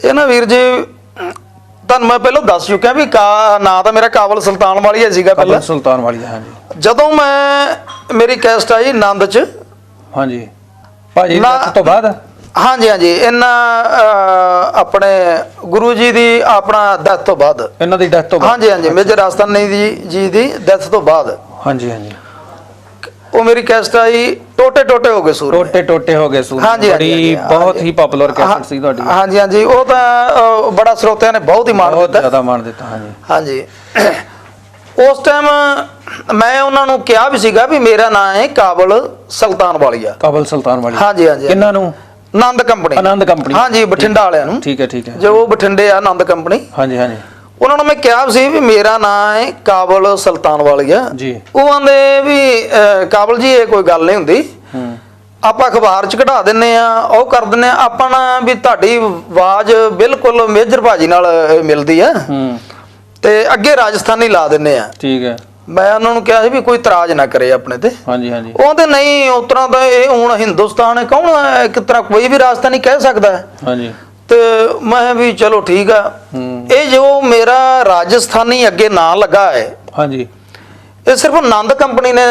ਇਹ ਨਾ ਵੀਰ ਜੀ ਤੁਹਾਨੂੰ ਮੈਂ ਪਹਿਲਾਂ ਦੱਸ ਚੁੱਕਿਆ ਵੀ ਕਾ ਨਾਂ ਤਾਂ ਮੇਰਾ ਕਾਬਲ ਸੁਲਤਾਨ ਵਾਲੀਆ ਸੀਗਾ ਪਹਿਲਾਂ। ਸੁਲਤਾਨ ਵਾਲੀ ਦਾ, ਹਾਂਜੀ। ਜਦੋਂ ਮੈਂ ਮੇਰੀ ਕੈਸਟ ਆਈ ਆਨੰਦ ਚ। ਹਾਂਜੀ। ਭਾਜੀ ਤੋਂ ਬਾਅਦ? ਹਾਂਜੀ ਹਾਂਜੀ। ਇਹਨਾਂ ਆਪਣੇ ਗੁਰੂ ਜੀ ਦੀ ਆਪਣਾ ਡੈਥ ਤੋਂ ਬਾਅਦ। ਇਹਨਾਂ ਦੀ ਡੈਥ ਤੋਂ ਬਾਅਦ। ਹਾਂਜੀ ਹਾਂਜੀ। ਮੇਜਰ ਰਾਜਸਥਾਨੀ ਜੀ ਦੀ ਡੈਥ ਤੋਂ ਬਾਅਦ। ਹਾਂਜੀ ਹਾਂਜੀ। ਉਹ ਮੇਰੀ ਕੈਸਟ ਆਈ ਟੋਟੇ ਟੋਟੇ ਹੋ ਗਏ ਸੂਰ ਟੋਟੇ ਟੋਟੇ ਹੋ ਗਏ ਸੂਰ ਹਾਂਜੀ, ਹਾਂਜੀ, ਬੜੀ ਹਾਂਜੀ, ਬਹੁਤ। ਹੀ ਪਪੂਲਰ ਕੈਸਟ ਸੀ ਤੁਹਾਡੀ। ਹਾਂਜੀ ਹਾਂਜੀ ਉਹ ਤਾਂ ਅਹ, ਬੜਾ ਸਰੋਤਿਆਂ ਨੇ ਬਹੁਤ ਹੀ ਮਾਣ ਬਹੁਤ ਦਿੱਤਾ। ਜ਼ਿਆਦਾ ਮਾਣ ਦਿੱਤਾ ਹਾਂਜੀ। ਹਾਂਜੀ। ਉਸ ਟਾਈਮ ਮੈਂ ਉਹਨਾਂ ਨੂੰ ਕਿਹਾ ਵੀ ਸੀਗਾ ਵੀ ਮੇਰਾ ਨਾਮ ਹੈ ਕਾਬਲ ਸੁਲਤਾਨ ਵਾਲੀਆ। ਕਬਲ ਸੁਲਤਾਨ ਵਾਲੀ ਹਾਂਜੀ ਹਾਂਜੀ। ਕਿੰਨਾਂ ਨੂੰ? ਆਨੰਦ ਕੰਪਨੀ। ਆਨੰਦ ਕੰਪਨੀ। ਹਾਂਜੀ ਬਠਿੰਡਾ ਵਾਲਿਆਂ ਨੂੰ। ਠੀਕ ਹੈ ਠੀਕ ਹੈ। ਜੋ ਬਠਿੰਡੇ ਆ ਆਨੰਦ ਕੰਪਨੀ। ਹਾਂਜੀ ਹਾਂਜੀ। ਉਹਨਾਂ ਨੂੰ ਮੈਂ ਕਿਹਾ ਸੀ ਵੀ ਮੇਰਾ ਨਾਮ ਹੈ ਕਾਬਲ ਸੁਲਤਾਨ ਵਾਲੀਆ ਜੀ। ਉਹ ਆਂਦੇ ਵੀ ਕਾਬਲ ਜੀ ਇਹ ਕੋਈ ਗੱਲ ਨਹੀਂ ਹੁੰਦੀ। ਆਪਾਂ ਅਖਬਾਰ ਚ ਕਢਾ ਦਿੰਨੇ ਆ ਉਹ ਕਰ ਦਿੰਨੇ ਆ। ਆਪਾਂ ਨਾ ਵੀ ਤੁਹਾਡੀ ਆਵਾਜ਼ ਬਿਲਕੁਲ ਮੇਜਰ ਭਾਜੀ ਨਾਲ ਮਿਲਦੀ ਆ। ਤੇ ਅੱਗੇ ਰਾਜਸਥਾਨੀ ਲਾ ਦਿੰਨੇ ਆ। ਠੀਕ ਹੈ। ਮੈਂ ਉਹਨਾਂ ਨੂੰ ਕਿਹਾ ਸੀ ਵੀ ਕੋਈ ਇਤਰਾਜ਼ ਨਾ ਕਰੇ ਆਪਣੇ ਤੇ। ਹਾਂਜੀ ਹਾਂਜੀ। ਉਹ ਤੇ ਨਹੀਂ ਉਸ ਤਰ੍ਹਾਂ ਦਾ ਇਹ ਹੁਣ ਹਿੰਦੁਸਤਾਨ ਹੈ। ਕੌਣ ਹੈ ਇੱਕ ਤਰ੍ਹਾਂ ਕੋਈ ਵੀ ਰਾਜਸਥਾਨੀ ਕਹਿ ਸਕਦਾ ਹੈ? ਹਾਂਜੀ। ਤੇ ਮੈਂ ਵੀ ਚਲੋ ਠੀਕ ਆ। ਇਹ ਜੋ ਮੇਰਾ ਰਾਜਸਥਾਨੀ ਅੱਗੇ ਨਾਂ ਲੱਗਾ ਹੈ ਹਾਂਜੀ। ਇਹ ਸਿਰਫ ਆਨੰਦ ਕੰਪਨੀ ਨੇ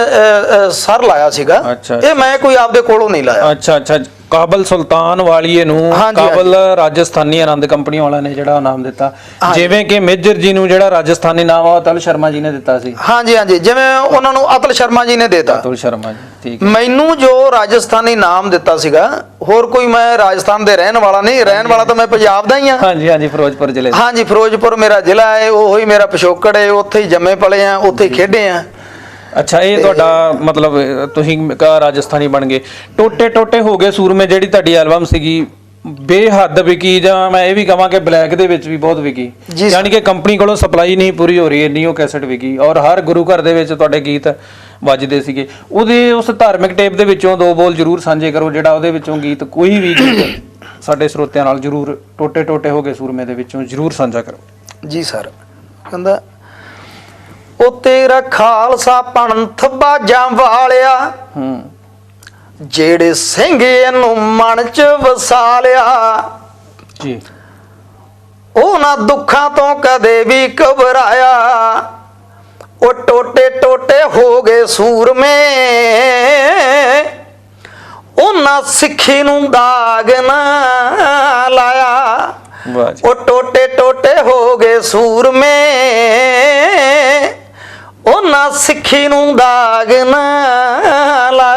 ਸਰ ਲਾਇਆ ਸੀਗਾ। ਇਹ ਮੈਂ ਕੋਈ ਆਪਦੇ ਕੋਲੋਂ ਨਹੀਂ ਲਾਇਆ। ਅੱਛਾ ਅੱਛਾ। ਕਾਬਲ ਸੁਲਤਾਨ ਵਾਲੀਏ ਨੂੰ ਕਾਬਲ ਰਾਜਸਥਾਨੀ ਆਨੰਦ ਕੰਪਨੀ ਵਾਲਿਆਂ ਨੇ ਜਿਹੜਾ ਨਾਮ ਦਿੱਤਾ। ਜਿਵੇਂ ਕਿ ਮੇਜਰ ਜੀ ਨੂੰ ਜਿਹੜਾ ਰਾਜਸਥਾਨੀ ਨਾਮ ਆ ਅਤਲ ਸ਼ਰਮਾ ਜੀ ਨੇ ਦਿੱਤਾ ਸੀ। ਹਾਂਜੀ ਹਾਂਜੀ। ਜਿਵੇਂ ਉਹਨਾਂ ਨੂੰ ਅਤਲ ਸ਼ਰਮਾ ਜੀ ਨੇ ਦੇਤਾ। ਅਤੁਲ ਸ਼ਰਮਾ ਜੀ। ਮੈਨੂੰ ਜੋ ਰਾਜਸਥਾਨੀ ਨਾਮ ਦਿੱਤਾ ਸੀਗਾ ਹੋਰ ਕੋਈ ਮੈਂ ਰਾਜਸਥਾਨ ਦੇ ਰਹਿਣ ਵਾਲਾ ਨਹੀਂ ਰਹਿਣ ਵਾਲਾ ਤਾਂ ਮੈਂ ਪੰਜਾਬ ਦਾ ਹੀ ਆ ਹਾਂਜੀ ਹਾਂਜੀ ਫਿਰੋਜ਼ਪੁਰ ਜ਼ਿਲ੍ਹੇ ਦਾ। ਹਾਂਜੀ ਫਿਰੋਜ਼ਪੁਰ ਮੇਰਾ ਜ਼ਿਲ੍ਹਾ ਹੈ ਉਹ ਹੀ ਮੇਰਾ ਪਿਛੋਕੜ ਹੈ ਉੱਥੇ ਹੀ ਜੰਮੇ ਪਲੇ ਆ ਉੱਥੇ ਹੀ ਖੇਡੇ ਆ ਅੱਛਾ ਇਹ ਤੁਹਾਡਾ ਮਤਲਬ ਤੁਸੀਂ ਕ- ਰਾਜਸਥਾਨੀ ਬਣ ਗਏ। ਟੋਟੇ ਟੋਟੇ ਹੋ ਗਏ ਸੂਰਮੇ ਜਿਹੜੀ ਤੁਹਾਡੀ ਐਲਬਮ ਸੀਗੀ ਬੇਹੱਦ ਵਿਕੀ ਜਾਂ ਮੈਂ ਇਹ ਵੀ ਕਹਾਂ ਕਿ ਬਲੈਕ ਦੇ ਵਿੱਚ ਵੀ ਬਹੁਤ ਵਿਕੀ। ਜੀ ਸਰ। ਯਾਨੀ ਕਿ ਕੰਪਨੀ ਕੋਲੋਂ ਸਪਲਾਈ ਨਹੀਂ ਪੂਰੀ ਹੋ ਰਹੀ ਇੰਨੀ ਉਹ ਕੈਸਟ ਵਿਕੀ। ਔਰ ਹਰ ਗੁਰੂ ਘਰ ਦੇ ਵਿੱਚ ਤੁਹਾਡੇ ਗੀਤ ਵੱਜਦੇ ਸੀਗੇ। ਉਹਦੇ ਉਸ ਧਾਰਮਿਕ ਟੇਪ ਦੇ ਵਿੱਚੋਂ ਦੋ ਬੋਲ ਜਰੂਰ ਸਾਂਝੇ ਕਰੋ ਜਿਹੜਾ ਉਹਦੇ ਵਿੱਚੋਂ ਗੀਤ ਕੋਈ ਵੀ ਗੀਤ ਸਾਡੇ ਸਰੋਤਿਆਂ ਨਾਲ ਜਰੂਰ ਟੋਟੇ ਟੋਟੇ ਹੋ ਗਏ ਸੂਰਮੇ ਦੇ ਵਿੱਚੋਂ ਜਰੂਰ ਸਾਂਝਾ ਕਰੋ। ਜੀ ਸਰ। ਕਹਿੰਦਾ ਉਹ ਤੇਰਾ ਖਾਲਸਾ ਪੰਥ ਬਾਜਾਂ ਵਾਲਿਆ ਹੂੰ। ਜਿਹੜੇ ਸਿੰਘ ਇਹਨੂੰ ਮਨ ਚ ਵਸਾ ਲਿਆ ਜੀ। ਉਹਨਾਂ ਦੁੱਖਾਂ ਤੋਂ ਕਦੇ ਵੀ ਘਬਰਾਇਆ। ਉਹ ਟੋਟੇ ਟੋਟੇ ਹੋ ਗਏ ਸੂਰਮੇ। ਉਹਨਾਂ ਸਿੱਖੀ ਨੂੰ ਦਾਗ ਨਾ ਲਾਇਆ। ਉਹ ਟੋਟੇ ਟੋਟੇ ਹੋ ਗਏ ਸੂਰਮੇ। ਉਹਨਾਂ ਸਿੱਖੀ ਨੂੰ ਦਾਗ ਨਾ ਲਾਇਆ।